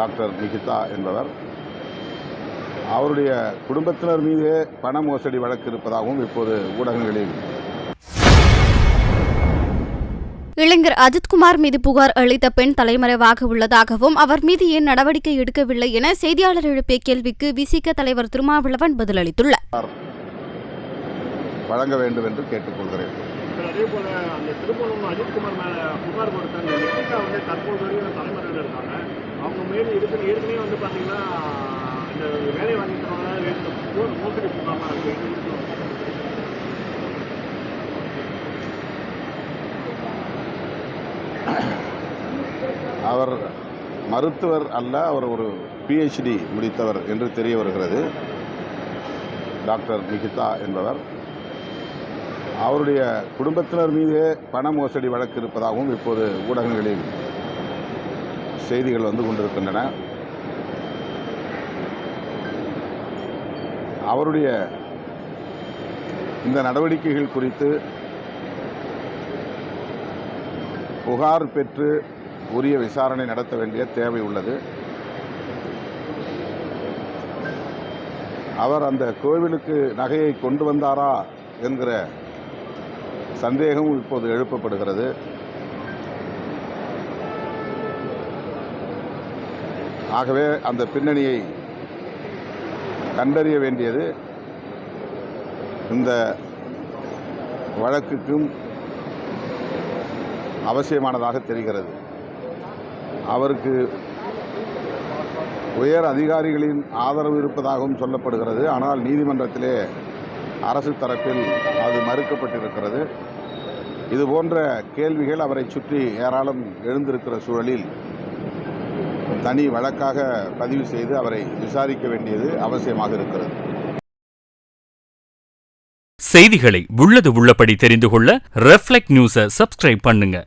Doctor Nikita என்பவர். அவருடைய குடும்பத்தினர் மீதே பண மோசடி வழக்கு இருப்பதாகவும் இப்போது ஊடகங்களில் இளைஞர் அஜித்குமார் மீது புகார் அளித்த பெண் தலைமறைவாக உள்ளதாகவும் அவர் மீது ஏன் நடவடிக்கை எடுக்கவில்லை என செய்தியாளர் எழுப்பிய கேள்விக்கு விசிக தலைவர் திருமாவளவன் பதிலளித்துள்ளார். வழங்க வேண்டும் என்று கேட்டுக்கொள்கிறேன் அதே போல அந்த திருப்பணம் வந்து தற்போது வரையும் தலைமறைவில் இருக்காங்க ஏற்கனவே வந்து பாத்தீங்கன்னா இந்த வேலை வாங்கி தரவங்க மோசடி புகாமா இருக்கு. அவர் மருத்துவர் அல்ல அவர் ஒரு பிஹெச்டி முடித்தவர் என்று தெரிய வருகிறது. டாக்டர் நிகிதா என்பவர். அவருடைய குடும்பத்தினர் மீது பண மோசடி வழக்கு இருப்பதாகவும் இப்போது ஊடகங்களில் செய்திகள் வந்து கொண்டிருக்கின்றன. அவருடைய இந்த நடவடிக்கைகள் குறித்து புகார் பெற்று உரிய விசாரணை நடத்த வேண்டிய தேவை உள்ளது. அவர் அந்த கோவிலுக்கு நகையை கொண்டு வந்தாரா என்கிற சந்தேகம் இப்போது எழுப்பப்படுகிறது. ஆகவே அந்த பின்னணியை கண்டறிய வேண்டியது இந்த வழக்குக்கும் அவசியமானதாக தெரிகிறது. அவருக்கு உயர் அதிகாரிகளின் ஆதரவு இருப்பதாகவும் சொல்லப்படுகிறது. ஆனால் நீதிமன்றத்திலே அரசு தரப்பில் அது மறுக்கப்பட்டிருக்கிறது. இது போன்ற கேள்விகள் அவரை சுற்றி ஏராளம் எழுந்திருக்கிற சூழலில் தனி வழக்காக பதிவு செய்து அவரை விசாரிக்க வேண்டியது அவசியமாக இருக்கிறது. செய்திகளை உள்ளது உள்ளபடி தெரிந்து கொள்ள ரெஃப்ளெக்ட் நியூஸை சப்ஸ்கிரைப் பண்ணுங்க.